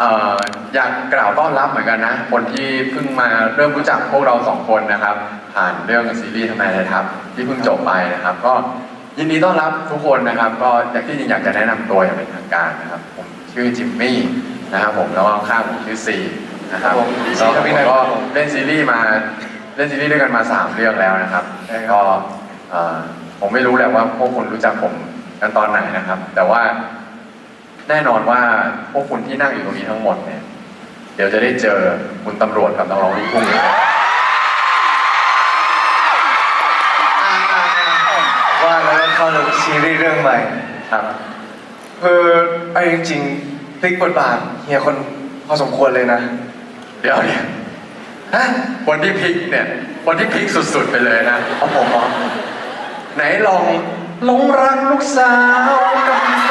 เอ่ออยากกล่าวต้อนรับเหมือนกันนะ คนที่เพิ่งมาเริ่มรู้จักพวกเราสองคนนะครับ ผ่านเรื่องซีรีส์ทำไมไทยทัพที่เพิ่งจบไปนะครับ ก็ยินดีต้อนรับทุกคนนะครับ ก็อยากที่จริงอยากจะแนะนำตัวอย่างเป็นทางการนะครับ ผมชื่อจิมมี่นะครับ ผมแล้วก็ข้างผมชื่อซีนะครับครับผมแล้วผมก็เล่นซีรีส์มาเล่นซีรีส์ด้วยกันมาสามเรื่องแล้วนะครับใช่ครับ ก็เอ่อผมไม่รู้แหละว่าพวกคุณรู้จักผมกันตอนไหนนะครับ แต่ว่า แน่นอนว่าพวกคุณที่นั่งอยู่ตรงนี้ทั้งหมดเนี่ย เดี๋ยวจะได้เจอคุณตำรวจกับนักร้องลูกทุ่งว่าแล้วก็เข้าสู่ซีรีส์เรื่องใหม่ครับคือไอ้จริงๆพลิกบทบาทเฮียคนพอสมควรเลยนะ เดี๋ยวเนี่ยฮะคนที่พลิกเนี่ยคนที่พลิกสุดๆไปเลยนะเอาผมเหรอไหนลองหลงรักลูกสาวกำนัน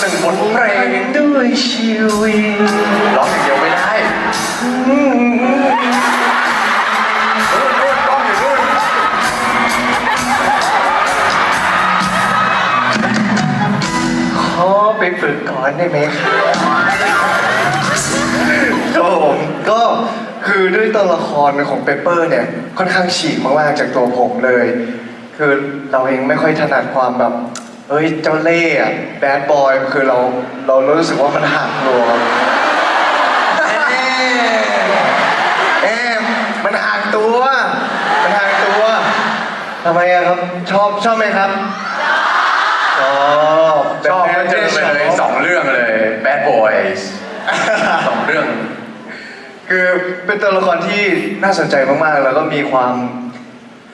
สักทีหนึ่งบทเพลงด้วยชีวิตร้องอย่างเดียวไม่ได้นู่นนู่นกล้องอยู่นู่นขอไปฝึกก่อนได้ไหมครับครับผมก็คือด้วยตัวละครของเปเปอร์เนี่ย ค่อนข้างฉีกมากๆจากตัวผมเลย คือเราเองไม่ค่อยถนัดความแบบ เอ้ยเจ้าเล่ห์อะแบดบอยคือเราเรารู้สึกว่ามันห่างตัวครับเอ๊ะเอ๊ะมันห่างตัว มันห่างตัวทำไมอะครับ ชอบชอบไหมครับชอบชอบก็เจอไปเลยสองเรื่องเลย Bad Boys สองเรื่อง คือเป็นตัวละครที่น่าสนใจมากๆ แล้วก็มีความ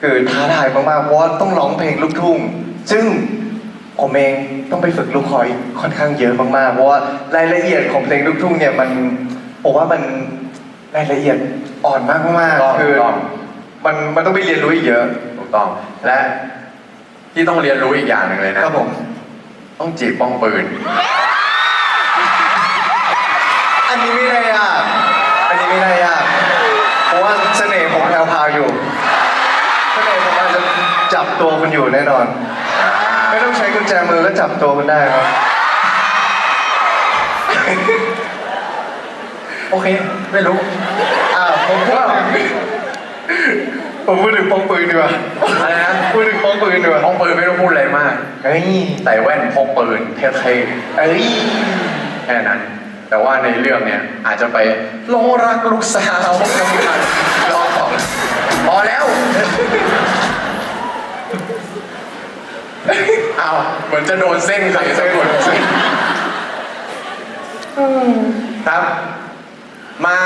คือท้าทายมากๆเพราะว่าต้องร้องเพลงลูกทุ่ง ซึ่ง ผมเองต้องไปฝึกลูกคอยค่อนข้างเยอะมากๆ เพราะว่ารายละเอียดของเพลงลูกทุ่งเนี่ยมันผมว่ามันรายละเอียดอ่อนมากๆต้องคือต้องมันมันต้องไปเรียนรู้อีกเยอะถูกต้อง และที่ต้องเรียนรู้อีกอย่างหนึ่งเลยนะครับผม ต้องจีบป้องปืน อันนี้ไม่ได้ยากอันนี้ไม่ได้ยากเพราะว่าเสน่ห์ผมแพรวๆอยู่ เสน่ห์ผมอาจจะจับตัวคุณอยู่แน่นอน ไม่ต้องใช้กุญแจมือก็จับตัวมันได้ครับ โอเค ไม่รู้ อ่าผมพูดผมพูดถึงป้องปืนดีกว่าอะไรนะพูดถึงป้องปืนดีกว่าป้องปืนไม่ต้องพูดอะไรมากเฮ้ยใส่แว่นพกปืนเท่เอ้ยๆแค่นั้น แต่ว่าในเรื่องเนี่ยอาจจะไปหลงรักลูกสาวกำ เอาเหมือนจะโดนเส้นใส่สักคนครับ มา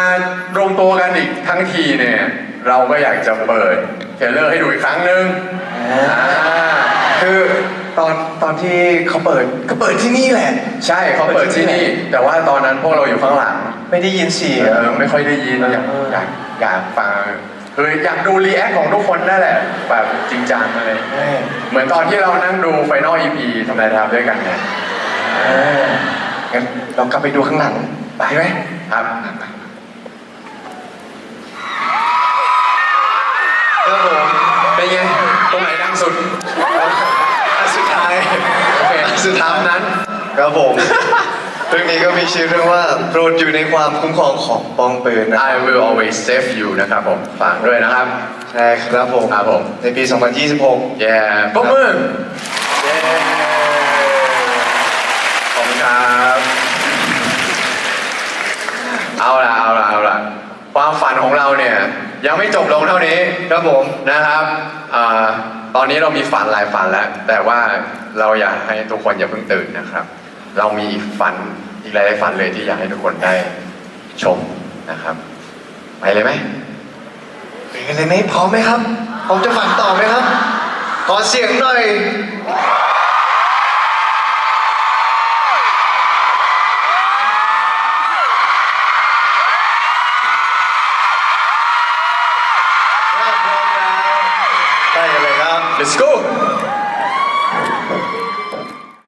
รวมตัวกันอีกทั้งทีเนี่ย เราก็อยากจะเปิดเทรลเลอร์ให้ดูอีกครั้งหนึ่งอ่าคือตอนตอนที่เขาเปิดก็เปิดที่นี่แหละ ใช่เขาเปิดที่นี่ แต่ว่าตอนนั้นพวกเราอยู่ข้างหลัง ไม่ได้ยินเสียเองอไม่ค่อยได้ยินอยากเอออยากอยากฟัง คืออยากดูรีแอคของทุกคนนั่นแหละ แบบจริงจังเลยเอ้ยเหมือนตอนที่เรานั่งดูไฟนอลอีพีทำไมทำด้วยกันเนี่ยเอ้ยงั้นเรากลับไปดูข้างหลัง ไปไหมครับครับผมเป็นไงตรงไหนดังสุดอันสุดท้ายโอเคอันสุดท้ายตามนั้นครับผม เรื่องนี้ก็มีชื่อเรื่องว่าโปรดอยู่ในความคุ้มครองของปองปืนนะ I will always save you นะครับผมฝากด้วยนะครับ ใช่ครับผม ครับผม ในปี 2026 แย่ปรบมือเย้ขอบคุณครับ เอาล่ะ เอาล่ะ เอาล่ะ ความฝันของเราเนี่ย ยังไม่จบลงเท่านี้ครับผมนะครับอาตอนนี้เรามีฝันหลายฝันแล้ว แต่ว่าเราอยากให้ทุกคนอย่าเพิ่งตื่นนะครับ เรามีอีกฝันอีกหลายๆฝันเลยที่อยากให้ทุกคนได้ชมนะครับ ไปเลยไหมไปกันเลยไหมพร้อมไหมครับ ผมจะฝันต่อไหมครับ ขอเสียงหน่อย